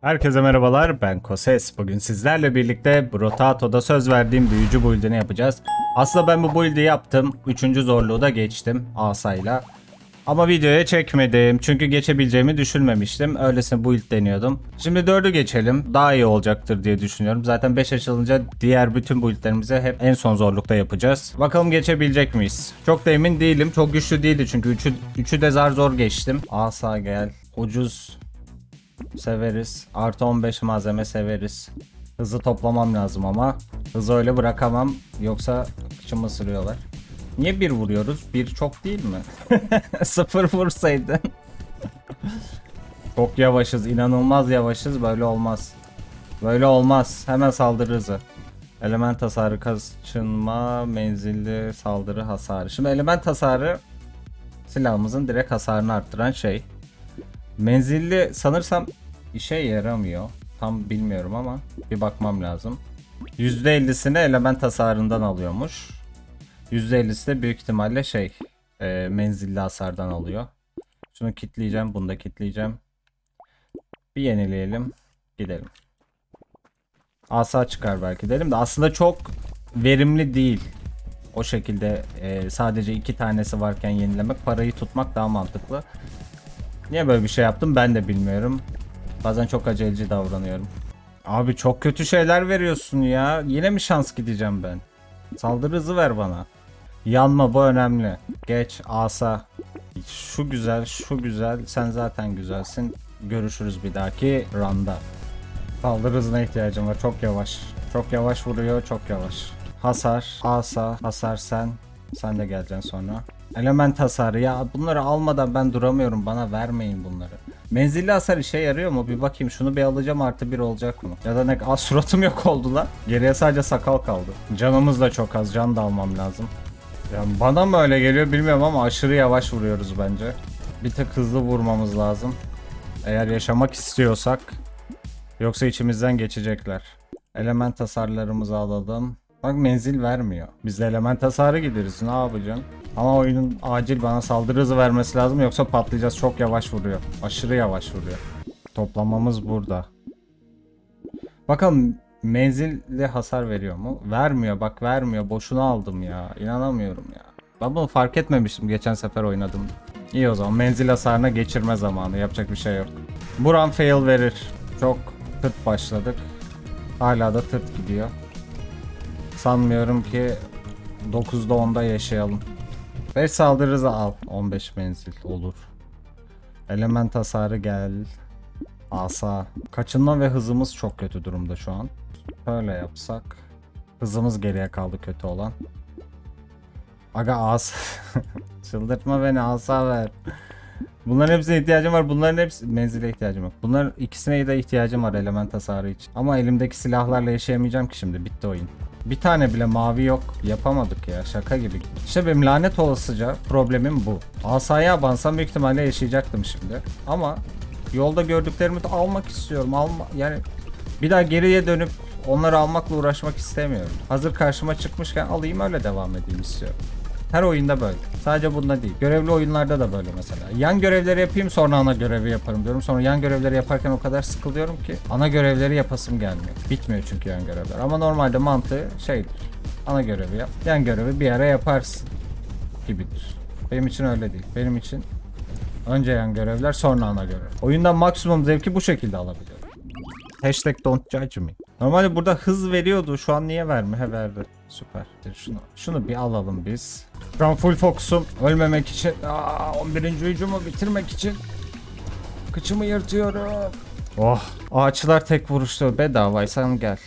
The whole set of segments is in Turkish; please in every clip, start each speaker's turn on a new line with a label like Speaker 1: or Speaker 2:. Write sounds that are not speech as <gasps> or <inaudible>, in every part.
Speaker 1: Herkese merhabalar ben Koses. Bugün sizlerle birlikte Brotato'da söz verdiğim büyücü build'ini yapacağız. Aslında ben bu build'i yaptım. Üçüncü zorluğu da geçtim asayla. Ama videoya çekmedim çünkü geçebileceğimi düşünmemiştim. Öylesine build deniyordum. Şimdi 4'ü geçelim. Daha iyi olacaktır diye düşünüyorum. Zaten 5 açılınca diğer bütün build'lerimizi hep en son zorlukta yapacağız. Bakalım geçebilecek miyiz? Çok da emin değilim. Çok güçlü değildi çünkü 3'ü 3'ü de zar zor geçtim. Asa gel. Ucuz Severiz. Artı 15 malzeme severiz. Hızı toplamam lazım ama. Hızı öyle bırakamam. Yoksa kıçımı ısırıyorlar. Niye bir vuruyoruz? Bir çok değil mi? <laughs> Sıfır vursaydın. <laughs> çok yavaşız. inanılmaz yavaşız. Böyle olmaz. Böyle olmaz. Hemen saldırı. Element hasarı kaçınma, menzilli saldırı hasarı. Şimdi element hasarı silahımızın direkt hasarını arttıran şey. Menzilli sanırsam işe yaramıyor. Tam bilmiyorum ama bir bakmam lazım. %50'sini element hasarından alıyormuş. %50'si de büyük ihtimalle şey e, menzilli hasardan alıyor. Şunu kitleyeceğim, bunu da kitleyeceğim. Bir yenileyelim, gidelim. Asa çıkar belki dedim de aslında çok verimli değil. O şekilde e, sadece iki tanesi varken yenilemek, parayı tutmak daha mantıklı. Niye böyle bir şey yaptım ben de bilmiyorum. Bazen çok aceleci davranıyorum. Abi çok kötü şeyler veriyorsun ya. Yine mi şans gideceğim ben? Saldırı hızı ver bana. Yanma bu önemli. Geç asa. Şu güzel, şu güzel. Sen zaten güzelsin. Görüşürüz bir dahaki randa. Saldırı hızına ihtiyacım var. Çok yavaş. Çok yavaş vuruyor. Çok yavaş. Hasar. Asa. Hasar sen. Sen de geleceksin sonra. Element hasarı. Ya bunları almadan ben duramıyorum. Bana vermeyin bunları. Menzilli hasar işe yarıyor mu? Bir bakayım. Şunu bir alacağım artı bir olacak mı? Ya da ne? <laughs> Aa suratım yok oldu lan. Geriye sadece sakal kaldı. Canımız da çok az. Can da almam lazım. Yani bana mı öyle geliyor bilmiyorum ama aşırı yavaş vuruyoruz bence. Bir tık hızlı vurmamız lazım. Eğer yaşamak istiyorsak. Yoksa içimizden geçecekler. Element hasarlarımızı alalım. Bak menzil vermiyor. Biz de element hasarı gideriz. Ne yapacaksın? Ama oyunun acil bana saldırı hızı vermesi lazım yoksa patlayacağız. Çok yavaş vuruyor. Aşırı yavaş vuruyor. Toplamamız burada. Bakalım menzilli hasar veriyor mu? Vermiyor bak vermiyor. Boşuna aldım ya. İnanamıyorum ya. Ben bunu fark etmemiştim geçen sefer oynadım. İyi o zaman menzil hasarına geçirme zamanı. Yapacak bir şey yok. Buran fail verir. Çok tırt başladık. Hala da tırt gidiyor. Sanmıyorum ki 9'da 10'da yaşayalım. 5 saldırı hızı al. 15 menzil olur. Element hasarı gel. Asa. Kaçınma ve hızımız çok kötü durumda şu an. Böyle yapsak. Hızımız geriye kaldı kötü olan. Aga as. <laughs> Çıldırtma beni asa ver. Bunların hepsine ihtiyacım var. Bunların hepsi menzile ihtiyacım yok. Bunların ikisine de ihtiyacım var element hasarı için. Ama elimdeki silahlarla yaşayamayacağım ki şimdi. Bitti oyun. Bir tane bile mavi yok. Yapamadık ya. Şaka gibi. İşte benim lanet olasıca problemim bu. Asaya abansam büyük ihtimalle yaşayacaktım şimdi. Ama yolda gördüklerimi de almak istiyorum. Alma yani bir daha geriye dönüp onları almakla uğraşmak istemiyorum. Hazır karşıma çıkmışken alayım öyle devam edeyim istiyorum. Her oyunda böyle. Sadece bunda değil. Görevli oyunlarda da böyle mesela. Yan görevleri yapayım sonra ana görevi yaparım diyorum. Sonra yan görevleri yaparken o kadar sıkılıyorum ki ana görevleri yapasım gelmiyor. Bitmiyor çünkü yan görevler. Ama normalde mantığı şeydir. Ana görevi yap. Yan görevi bir ara yaparsın gibidir. Benim için öyle değil. Benim için önce yan görevler sonra ana görev. Oyundan maksimum zevki bu şekilde alabiliyorum. Hashtag don't judge me. Normalde burada hız veriyordu. Şu an niye vermiyor? He verdi. Süper. Şunu, şunu bir alalım biz. Şu an full fokusum. Ölmemek için. Aa, 11. hücumu bitirmek için. Kıçımı yırtıyorum. Oh. Ağaçlar tek vuruşta bedavaysan gel.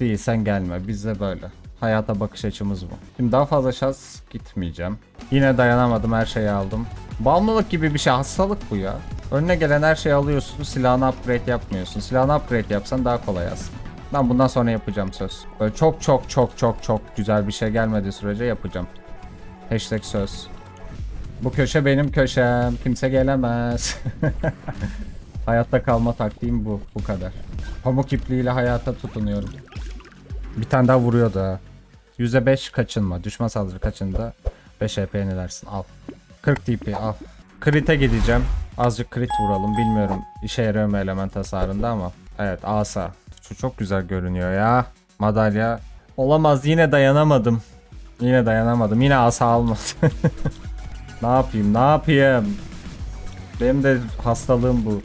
Speaker 1: Değilsen gelme. Bizde böyle. Hayata bakış açımız bu. Şimdi daha fazla şans gitmeyeceğim. Yine dayanamadım her şeyi aldım. Bağımlılık gibi bir şey hastalık bu ya. Önüne gelen her şeyi alıyorsun silahını upgrade yapmıyorsun. Silahını upgrade yapsan daha kolay aslında. Ben bundan sonra yapacağım söz. Böyle çok çok çok çok çok güzel bir şey gelmediği sürece yapacağım. Hashtag söz. Bu köşe benim köşem. Kimse gelemez. <laughs> Hayatta kalma taktiğim bu. Bu kadar. Pamuk ipliğiyle hayata tutunuyorum. Bir tane daha vuruyor da. %5 kaçınma. Düşman saldırı kaçında 5 EP yenilersin. Al. 40 TP al. Crit'e gideceğim. Azıcık crit vuralım. Bilmiyorum işe yarıyor mu element hasarında ama. Evet asa. Şu çok güzel görünüyor ya. Madalya. Olamaz yine dayanamadım. Yine dayanamadım. Yine asa almadı. <laughs> ne yapayım ne yapayım. Benim de hastalığım bu.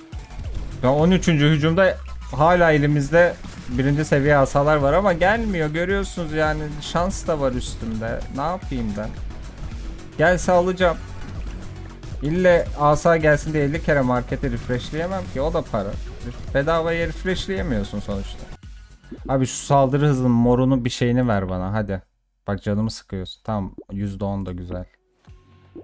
Speaker 1: Ya 13. hücumda hala elimizde birinci seviye asalar var ama gelmiyor görüyorsunuz yani şans da var üstümde. Ne yapayım ben? Gelse alacağım. İlle asa gelsin diye 50 kere markete refreshleyemem ki o da para. Bedavaya refreshleyemiyorsun sonuçta. Abi şu saldırı hızının morunu bir şeyini ver bana hadi. Bak canımı sıkıyorsun. Tamam %10 da güzel.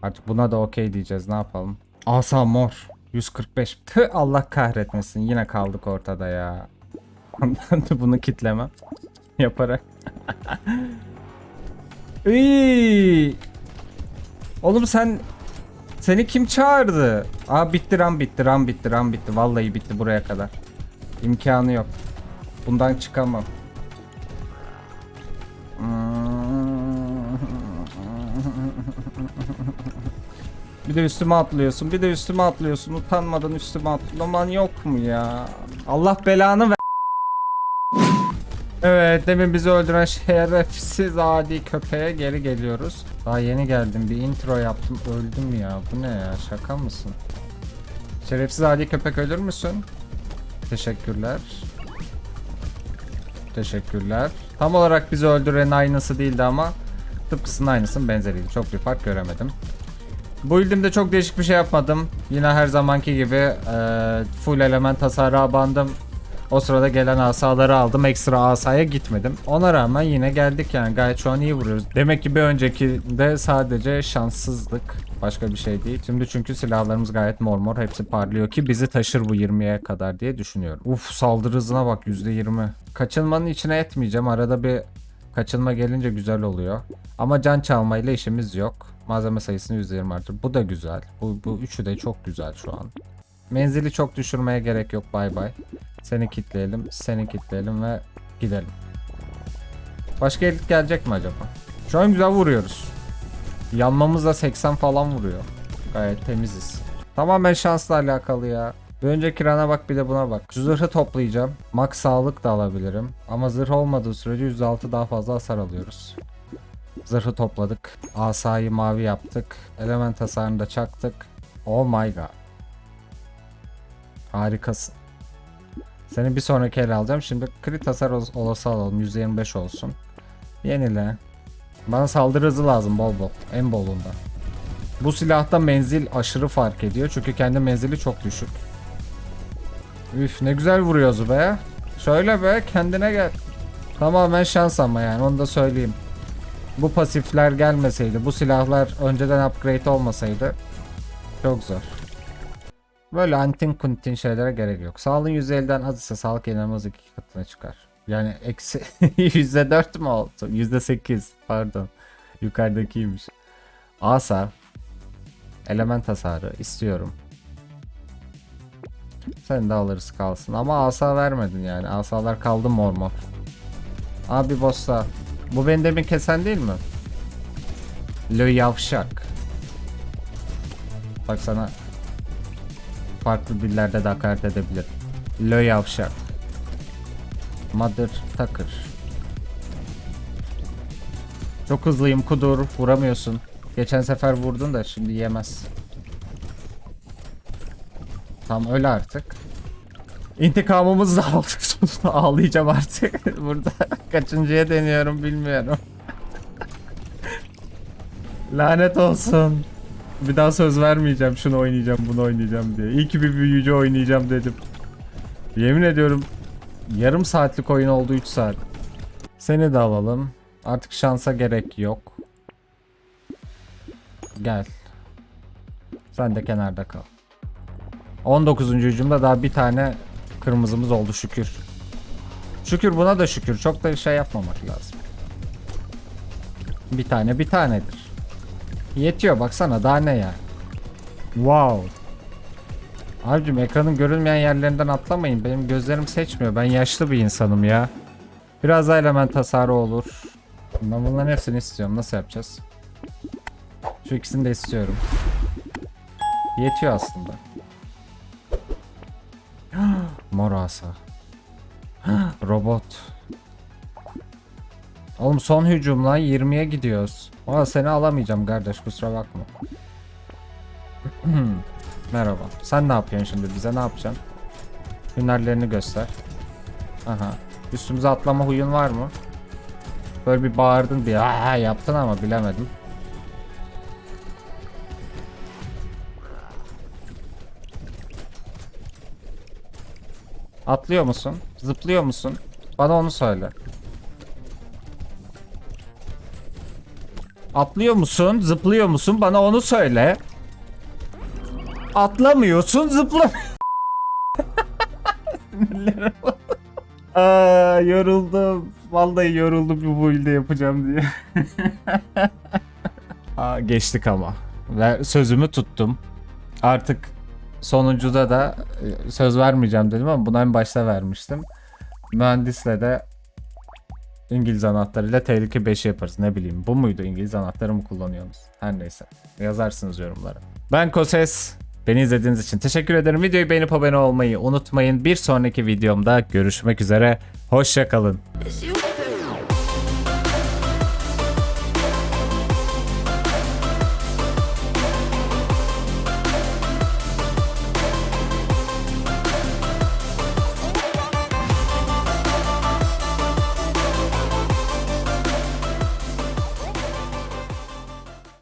Speaker 1: Artık buna da okey diyeceğiz ne yapalım. Asa mor. 145. Tüh Allah kahretmesin. Yine kaldık ortada ya. <laughs> Bunu kitlemem. <laughs> Yaparak. <laughs> Iy! Oğlum sen seni kim çağırdı? Aa bitti ram bitti ram bitti ram bitti. Vallahi bitti buraya kadar. İmkanı yok. Bundan çıkamam. Bir de üstüme atlıyorsun. Bir de üstüme atlıyorsun. Utanmadan üstüme atlaman yok mu ya? Allah belanı ver. Evet demin bizi öldüren şerefsiz adi köpeğe geri geliyoruz. Daha yeni geldim bir intro yaptım öldüm ya. Bu ne ya şaka mısın? Şerefsiz adi köpek ölür müsün? Teşekkürler. Teşekkürler. Tam olarak bizi öldüren aynısı değildi ama tıpkısının aynısının benzeriydi. Çok bir fark göremedim. Bu build'imde çok değişik bir şey yapmadım. Yine her zamanki gibi eee, full element hasarı bandım. O sırada gelen asaları aldım. Ekstra asaya gitmedim. Ona rağmen yine geldik yani. Gayet şu an iyi vuruyoruz. Demek ki bir önceki de sadece şanssızlık. Başka bir şey değil. Şimdi çünkü silahlarımız gayet mor mor. Hepsi parlıyor ki bizi taşır bu 20'ye kadar diye düşünüyorum. Uf saldırı hızına bak %20. Kaçınmanın içine etmeyeceğim. Arada bir kaçınma gelince güzel oluyor. Ama can çalmayla işimiz yok. Malzeme sayısını %20 artır. Bu da güzel. Bu, bu üçü de çok güzel şu an. Menzili çok düşürmeye gerek yok. Bay bay. Seni kitleyelim, seni kitleyelim ve gidelim. Başka elit gelecek mi acaba? Şu an güzel vuruyoruz. Yanmamız da 80 falan vuruyor. Gayet temiziz. Tamamen şansla alakalı ya. Bir önceki rana bak bir de buna bak. Şu zırhı toplayacağım. Max sağlık da alabilirim. Ama zırh olmadığı sürece %6 daha fazla hasar alıyoruz. Zırhı topladık. Asayı mavi yaptık. Element hasarını da çaktık. Oh my god. Harikasın. Seni bir sonraki ele alacağım. Şimdi crit hasar ol- olası alalım. %25 olsun. Yenile. Bana saldırı hızı lazım bol bol. En bolunda. Bu silahta menzil aşırı fark ediyor. Çünkü kendi menzili çok düşük. Üf ne güzel vuruyoruz be. Şöyle be kendine gel. Tamamen şans ama yani onu da söyleyeyim. Bu pasifler gelmeseydi, bu silahlar önceden upgrade olmasaydı çok zor. Böyle antin kuntin şeylere gerek yok. Sağlığın %50'den az ise sağlık inanılmaz iki katına çıkar. Yani eksi <laughs> %4 mü oldu? %8 pardon. Yukarıdakiymiş. Asa. Element hasarı istiyorum. Sen de alırız kalsın. Ama asa vermedin yani. Asalar kaldı mor mor. Abi bossa. Bu beni demin kesen değil mi? Lo yavşak. Bak sana farklı dillerde de hakaret edebilir. Lo yavşak. Mother takır. Çok hızlıyım kudur. Vuramıyorsun. Geçen sefer vurdun da şimdi yemez. Tam öyle artık. İntikamımızı da <laughs> aldık sonunda ağlayacağım artık. <laughs> Burada kaçıncıya deniyorum bilmiyorum. <laughs> Lanet olsun. Bir daha söz vermeyeceğim şunu oynayacağım bunu oynayacağım diye. İyi ki bir büyücü oynayacağım dedim. Yemin ediyorum yarım saatlik oyun oldu 3 saat. Seni de alalım. Artık şansa gerek yok. Gel. Sen de kenarda kal. 19. hücumda daha bir tane kırmızımız oldu şükür. Şükür buna da şükür. Çok da şey yapmamak lazım. Bir tane bir tanedir. Yetiyor baksana daha ne ya. Wow. Abicim ekranın görünmeyen yerlerinden atlamayın. Benim gözlerim seçmiyor. Ben yaşlı bir insanım ya. Biraz daha element hasarı olur. Ben bunların hepsini istiyorum. Nasıl yapacağız? Şu ikisini de istiyorum. Yetiyor aslında. <gasps> Mor asa. <gasps> Robot. Oğlum son hücum lan 20'ye gidiyoruz. Valla seni alamayacağım kardeş kusura bakma. <clears throat> Merhaba. Sen ne yapıyorsun şimdi bize ne yapacaksın? Hünerlerini göster. Aha. Üstümüze atlama huyun var mı? Böyle bir bağırdın bir ha yaptın ama bilemedim. Atlıyor musun? Zıplıyor musun? Bana onu söyle. Atlıyor musun? Zıplıyor musun? Bana onu söyle. Atlamıyorsun, zıpla. <laughs> Aa, yoruldum. Vallahi yoruldum bu build'i yapacağım diye. <laughs> Aa, geçtik ama. Ve sözümü tuttum. Artık sonuncuda da e, söz vermeyeceğim dedim ama bunu en başta vermiştim. Mühendisle de İngiliz anahtarıyla tehlike 5 yaparız. Ne bileyim bu muydu İngiliz anahtarı mı kullanıyorsunuz? Her neyse. Yazarsınız yorumlara. Ben Koses. Beni izlediğiniz için teşekkür ederim. Videoyu beğenip abone olmayı unutmayın. Bir sonraki videomda görüşmek üzere. Hoşçakalın.